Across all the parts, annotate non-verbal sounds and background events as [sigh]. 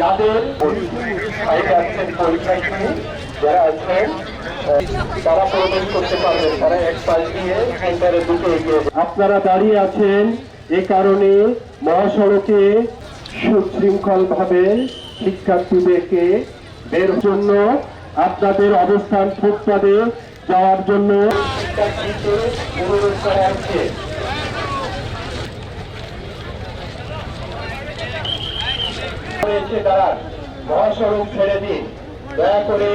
যাদের পরীক্ষার্থী যারা আছেন তারা প্রবেশ করতে পারবেন, তারা এক পাশ দিয়ে সেন্টারের দিকে এগিয়ে আপনারা দাঁড়িয়ে আছেন এ কারণে মহাসড়কে সুশৃঙ্খল ভাবে শিক্ষার্থীদেরকে বের জন্য, আপনাদের অবস্থান ফুটপাতে যাওয়ার জন্য। অনুরোধ করা হচ্ছে এসে দাঁড়ান মহাসড়ক ছেড়ে দিন। দয়া করে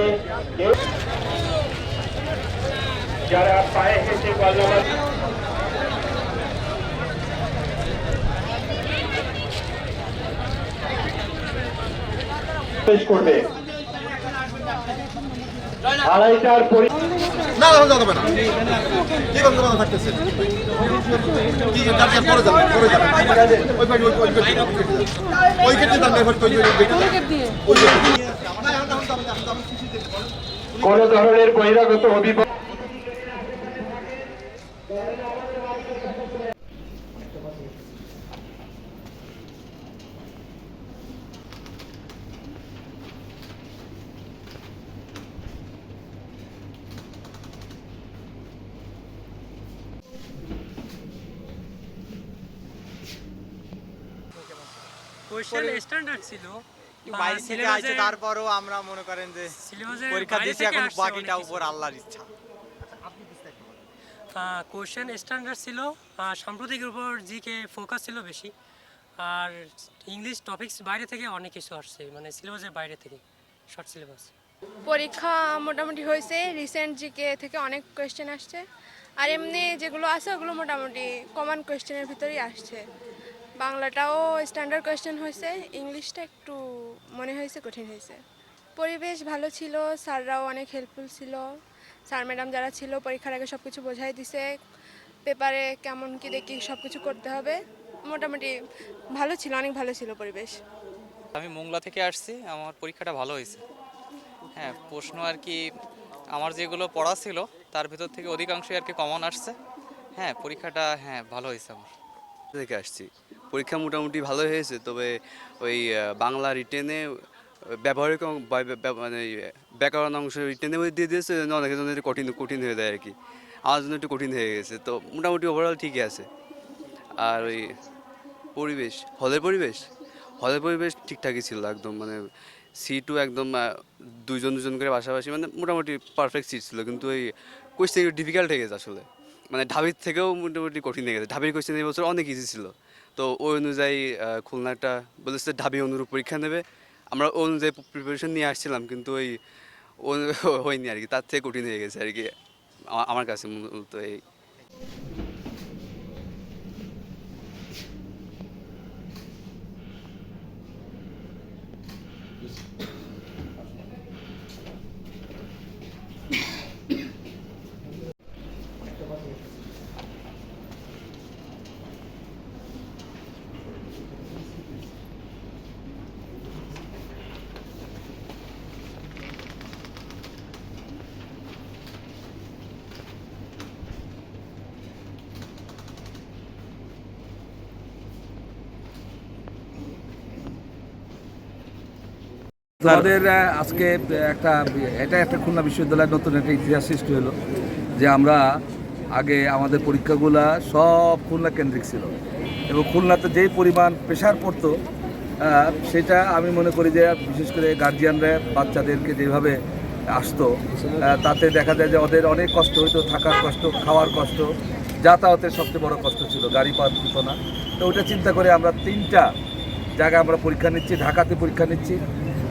যারা পায়ে হেঁটে পাল্লা করবে। আড়াইটার পরি না না যাবে না কি করতে থাকতেছে কি গার্জিয়ান পরে যাবে পরে যাবে ওই পাশে ওই ওই পাশে ওই দাম এবার ওই কোন ধরনের বহিরাগত অভিযোগ স্ট্যান্ডার্ড ছিল। বাইরে থেকে তারপরও আমরা মনে করেন যে পরীক্ষা দিয়েছি এখন বাকিটা উপর আল্লাহর ইচ্ছা। কোয়েশ্চেন স্ট্যান্ডার্ড ছিল সাম্প্রতিকের উপর জিকে ফোকাস ছিল বেশি। আর ইংলিশ টপিকস বাইরে থেকে অনেক কিছু আসছে মানে সিলেবাসের বাইরে থেকে শর্ট সিলেবাস পরীক্ষা মোটামুটি হয়েছে রিসেন্ট জিকে থেকে অনেক কোয়েশ্চেন আসছে। আর এমনি যেগুলো আছে ওগুলো মোটামুটি কমন কোয়েশ্চেনের ভিতরেই আসছে। বাংলাটাও স্ট্যান্ডার্ড কোয়েশ্চেন হয়েছে ইংলিশটা একটু মনে হয়েছে কঠিন হয়েছে। পরিবেশ ভালো ছিল স্যাররাও অনেক হেল্পফুল ছিল। স্যার ম্যাডাম যারা ছিল পরীক্ষার আগে সব কিছু বোঝাই দিছে পেপারে কেমন কী দেখি সব কিছু করতে হবে। মোটামুটি ভালো ছিল অনেক ভালো ছিল পরিবেশ। আমি মোংলা থেকে আসছি আমার পরীক্ষাটা ভালো হয়েছে। হ্যাঁ প্রশ্ন আর কি আমার যেগুলো পড়া ছিল তার ভিতর থেকে অধিকাংশই আর কি কমন আসছে। হ্যাঁ পরীক্ষাটা হ্যাঁ ভালো হয়েছে আমার। থেকে আসছি। পরীক্ষা মোটামুটি ভালো হয়েছে, তবে ওই বাংলা রিটেনে ব্যবহারিক মানে ব্যাকরণ অংশ রিটেনে দিয়ে দিয়েছে জন্য একটু কঠিন কঠিন হয়ে যায় আর কি আমার জন্য একটু কঠিন হয়ে গেছে, তো মোটামুটি ওভারঅল ঠিকই আছে। আর ওই পরিবেশ, হলের পরিবেশ? হলের পরিবেশ ঠিকঠাকই ছিল একদম মানে সিটও একদম দুজন দুজন করে পাশাপাশি মানে মোটামুটি পারফেক্ট সিট ছিল, কিন্তু ওই কোয়েশ্চেন ডিফিকাল্ট হয়ে গেছে আসলে। মানে ঢাবির থেকেও মোটামুটি কঠিন হয়ে গেছে। ঢাবির কোয়েশ্চেন এই বছর অনেক ইজি ছিল। তো ওই অনুযায়ী খুলনা একটা বলেছে ঢাবি অনুরূপ পরীক্ষা নেবে। আমরা ওই অনুযায়ী প্রিপারেশন নিয়ে আসছিলাম, কিন্তু ওই [laughs] হয়নি আর কি, তার থেকে কঠিন হয়ে গেছে আর কি আমার কাছে মূলত এই। আমাদের আজকে একটা এটা একটা খুলনা বিশ্ববিদ্যালয়ের নতুন একটা ইতিহাস সৃষ্টি হলো, যে আমরা আগে আমাদের পরীক্ষাগুলা সব খুলনা কেন্দ্রিক ছিল। এবং খুলনাতে যেই পরিমাণ প্রেশার পড়তো সেটা আমি মনে করি যে, বিশেষ করে গার্জিয়ানরা বাচ্চাদেরকে যেভাবে আসতো তাতে দেখা যায় যে ওদের অনেক কষ্ট হইতো, থাকার কষ্ট, খাওয়ার কষ্ট, যাতায়াতের সবচেয়ে বড় কষ্ট ছিল, গাড়ি পাওয়া হতো না। তো ওটা চিন্তা করে আমরা তিনটা জায়গায় আমরা পরীক্ষা নিচ্ছি, ঢাকাতে পরীক্ষা নিচ্ছি।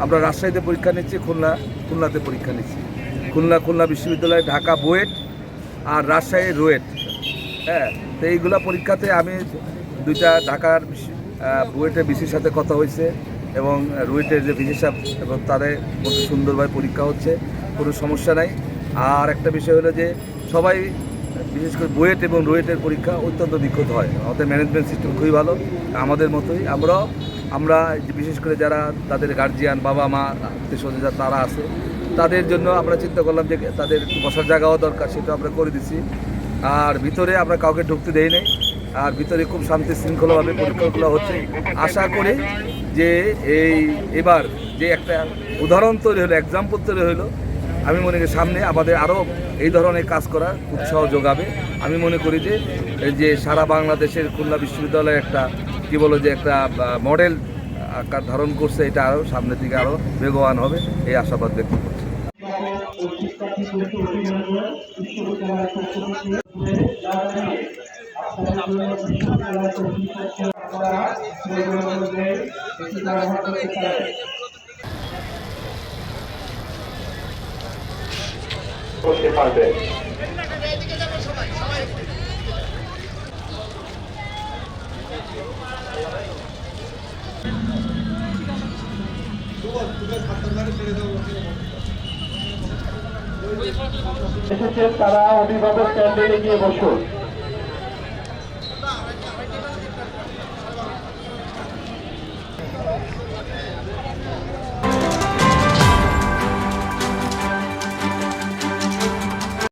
আমরা রাজশাহীতে পরীক্ষা নিচ্ছি, খুলনা, খুলনাতে পরীক্ষা নিচ্ছি। খুলনা খুলনা বিশ্ববিদ্যালয়ে, ঢাকা, বুয়েট আর রাজশাহী, রুয়েট। হ্যাঁ তো এইগুলা পরীক্ষাতে আমি দুইটা ঢাকার বুয়েটের বিসির সাথে কথা হয়েছে এবং রুয়েটের যে ভিসি সাহেব এবং তাদের কত সুন্দরভাবে পরীক্ষা হচ্ছে, কোনো সমস্যা নাই। আর একটা বিষয় হলো যে সবাই বিশেষ করে বুয়েট এবং রুয়েটের পরীক্ষা অত্যন্ত নিখুঁত হয়। আমাদের ম্যানেজমেন্ট সিস্টেম খুবই ভালো, আমাদের মতোই। আমরাও, আমরা বিশেষ করে যারা তাদের গার্জিয়ান বাবা মা, আত্মীয় যারা তারা আছে, তাদের জন্য আমরা চিন্তা করলাম যে তাদের বসার জায়গাও দরকার, সেটা আমরা করে দিছি। আর ভিতরে আমরা কাউকে ঢুকতে দেই নাই, আর ভিতরে খুব শান্তি শৃঙ্খলাভাবে পরীক্ষাগুলো হচ্ছে। আশা করি যে এই, এবার যে একটা উদাহরণ তৈরি হলো এক্সাম্পল তৈরি হলো আমি মনে করি সামনে আমাদের আরও এই ধরনের কাজ করার উৎসাহ যোগাবে। আমি মনে করি যে যে সারা বাংলাদেশের খুলনা বিশ্ববিদ্যালয়ে একটা, কি বলো যে একটা মডেল ধারণ করছে, এটা আরও সামনের দিকে আরও বেগবান হবে, এই আশাবাদ ব্যক্ত করছি। করতে এসেছেন তারা অভিভাবক ক্যান্ডেলে গিয়ে বসুন।